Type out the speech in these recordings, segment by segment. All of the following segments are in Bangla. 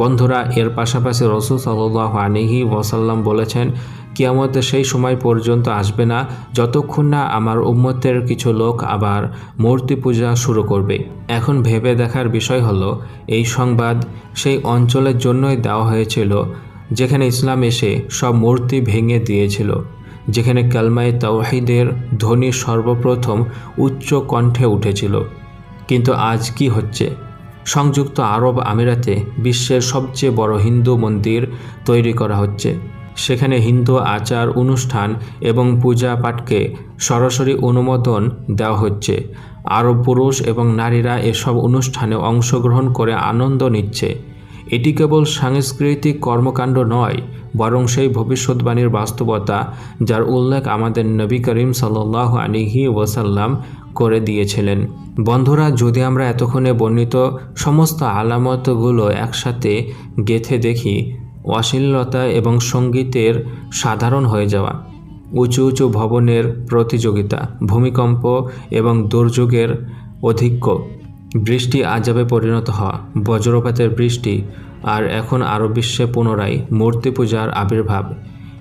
বন্ধুরা, এর পাশাপাশি রসুল সাল্লাহ আনিহি ওয়াসাল্লাম বলেছেন, কিয়ামতে সেই সময় পর্যন্ত আসবে না যতক্ষণ না আমার উম্মতের কিছু লোক আবার মূর্তি পূজা শুরু করবে। এখন ভেবে দেখার বিষয় হলো, এই সংবাদ সেই অঞ্চলের জন্যই দেওয়া হয়েছিল, যেখানে ইসলাম এসে সব মূর্তি ভেঙে দিয়েছিল, যেখানে কালমায় তাওহিদের ধ্বনি সর্বপ্রথম উচ্চ কণ্ঠে উঠেছিল। কিন্তু আজ কি হচ্ছে? সংযুক্ত আরব আমিরাতে বিশ্বের সবচেয়ে বড় হিন্দু মন্দির তৈরি করা হচ্ছে। সেখানে হিন্দু আচার অনুষ্ঠান এবং পূজা পাঠকে সরাসরি অনুমোদন দেওয়া হচ্ছে। আরব পুরুষ এবং নারীরা এসব অনুষ্ঠানে অংশগ্রহণ করে আনন্দ নিচ্ছে। এটি কেবল সাংস্কৃতিক কর্মকাণ্ড নয়, বরং সেই ভবিষ্যৎবাণীর বাস্তবতা যার উল্লেখ আমাদের নবী করিম সাল্লাহ আলিহি ওয়াসাল্লাম করে দিয়েছিলেন। বন্ধুরা, যদি আমরা এতক্ষণে বর্ণিত সমস্ত আলামতগুলো একসাথে গেথে দেখি, অশ্লীলতা এবং সঙ্গীতের সাধারণ হয়ে যাওয়া, উঁচু উঁচু ভবনের প্রতিযোগিতা, ভূমিকম্প এবং দুর্যোগের অধিক্য বৃষ্টি আজাবে পরিণত হওয়া, বজ্রপাতের বৃষ্টি, আর এখন আরও বিশ্বে পুনরায় মূর্তি পূজার আবির্ভাব।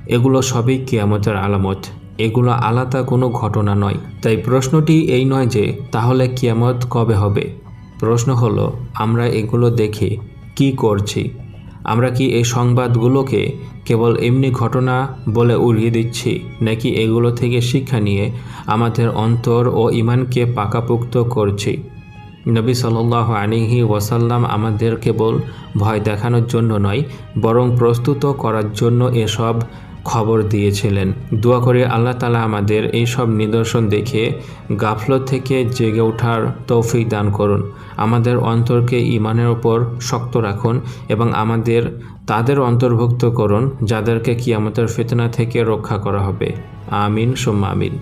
এগুলো সবই কিয়ামতের আলামত। এগুলো আলাদা কোনো ঘটনা নয়। তাই প্রশ্নটি এই নয় যে, তাহলে কিয়ামত কবে হবে? প্রশ্ন হলো, আমরা এগুলো দেখে, কি করছি? আমরা কি এই সংবাদগুলোকে কেবল এমনি ঘটনা বলে উড়িয়ে দিচ্ছি, নাকি এগুলো থেকে শিক্ষা নিয়ে আমাদের অন্তর ও ইমানকে পাকাপোক্ত করছি? নবী সাল্লাহ আলিহি ওয়াসাল্লাম আমাদের কেবল ভয় দেখানোর জন্য নয়, বরং প্রস্তুত করার জন্য এসব খবর দিয়েছিলেন। দোয়া করে আল্লাহ তালা আমাদের এই সব নিদর্শন দেখে গাফলত থেকে জেগে ওঠার তৌফিক দান করুন। আমাদের অন্তরকে ইমানের ওপর শক্ত রাখুন এবং আমাদের, তাদের অন্তর্ভুক্ত করুন, যাদেরকে কিয়ামতের ফিতনা থেকে রক্ষা করা হবে। আমিন, সোম্মা আমিন।